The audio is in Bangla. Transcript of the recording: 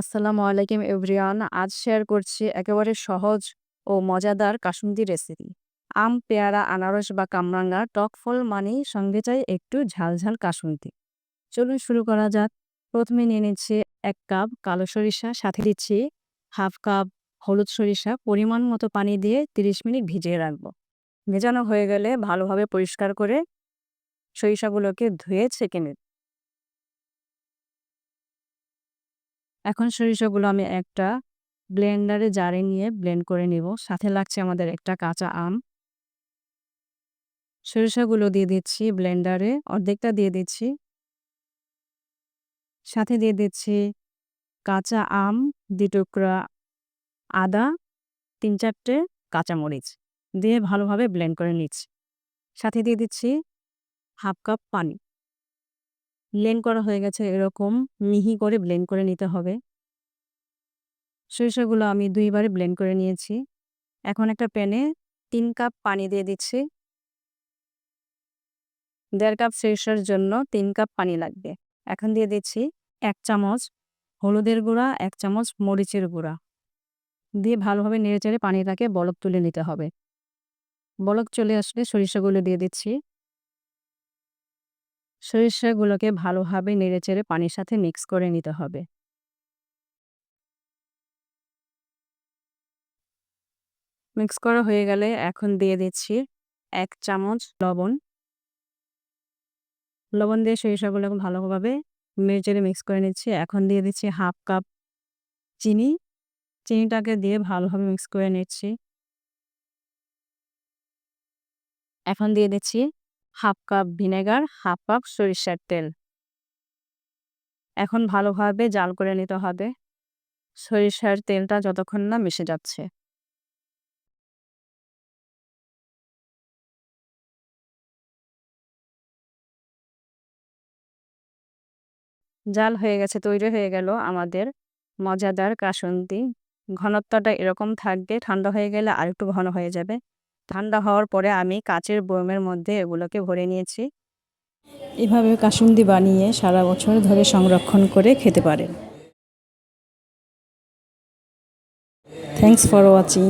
আসসালামু আলাইকুম এভরিওয়ান। আজ শেয়ার করছি একেবারে সহজ ও মজাদার কাসুন্দি রেসিপি। আম, পেয়ারা, আনারস বা কামরাঙ্গা টক ফল মানেই সঙ্গে চাই একটু ঝালঝাল কাসুন্দি। চলুন শুরু করা যাক। প্রথমে নিয়ে নিচ্ছি এক কাপ কালো সরিষা সাথে দিচ্ছি হাফ কাপ হলুদ সরিষা পরিমাণ মতো পানি দিয়ে ৩০ মিনিট ভিজিয়ে রাখব ভেজানো হয়ে গেলে ভালোভাবে পরিষ্কার করে সরিষাগুলোকে ধুয়ে ছেঁকে নেব। এখন সরিষাগুলো আমি একটা ব্লেন্ডারে জারে নিয়ে ব্লেন্ড করে নিব। সাথে লাগছে আমাদের একটা কাঁচা আম। সরিষাগুলো দিয়ে দিচ্ছি ব্লেন্ডারে, অর্ধেকটা দিয়ে দিচ্ছি। সাথে দিয়ে দিচ্ছি কাঁচা আম দুই টুকরা আদা তিন চারটে কাঁচামরিচ দিয়ে ভালোভাবে ব্লেন্ড করে নিচ্ছি। সাথে দিয়ে দিচ্ছি হাফ কাপ পানি। ব্লেন্ড করা হয়ে গেছে এরকম, মিহি করে ব্লেন্ড করে নিতে হবে। সরিষাগুলো আমি দুইবারে ব্লেন্ড করে নিয়েছি। এখন একটা প্যানে তিন কাপ পানি দিয়ে দিচ্ছি। দেড় কাপ সরিষার জন্য তিন কাপ পানি লাগবে। এখন দিয়ে দিচ্ছি এক চামচ হলুদের গুঁড়া, এক চামচ মরিচের গুঁড়া। দিয়ে ভালোভাবে নেড়েচেড়ে পানিটাকে বলক তুলে নিতে হবে। বলক চলে আসলে সরিষাগুলো দিয়ে দিচ্ছি। সরিষাগুলোকে ভালোভাবে নেড়েচেড়ে পানির সাথে মিক্স করে নিতে হবে। মিক্স করা হয়ে গেলে এখন দিয়ে দিচ্ছি এক চামচ লবণ। লবণ দিয়ে সরিষাগুলো ভালোভাবে নেড়েচেড়ে মিক্স করে নিচ্ছি। এখন দিয়ে দিচ্ছি হাফ কাপ চিনি। চিনিটাকে দিয়ে ভালোভাবে মিক্স করে নিচ্ছি। এখন দিয়ে দিচ্ছি half cup vinegar, half cup সরিষার তেল। এখন ভালোভাবে জাল করে নিতে হবে। সরিষার তেলটা যতক্ষণ না মিশে যাচ্ছে। জাল হয়ে গেছে, তৈরি হয়ে গেল আমাদের মজাদার কাসন্দি। ঘনত্বটা এরকম থাকবে, ঠান্ডা হয়ে গেলে আর একটু ঘন হয়ে যাবে। ঠান্ডা হওয়ার পরে আমি কাচের বয়মের মধ্যে এগুলোকে ভরে নিয়েছি। এভাবে কাসুন্দি বানিয়ে সারা বছর ধরে সংরক্ষণ করে খেতে পারেন। Thanks for watching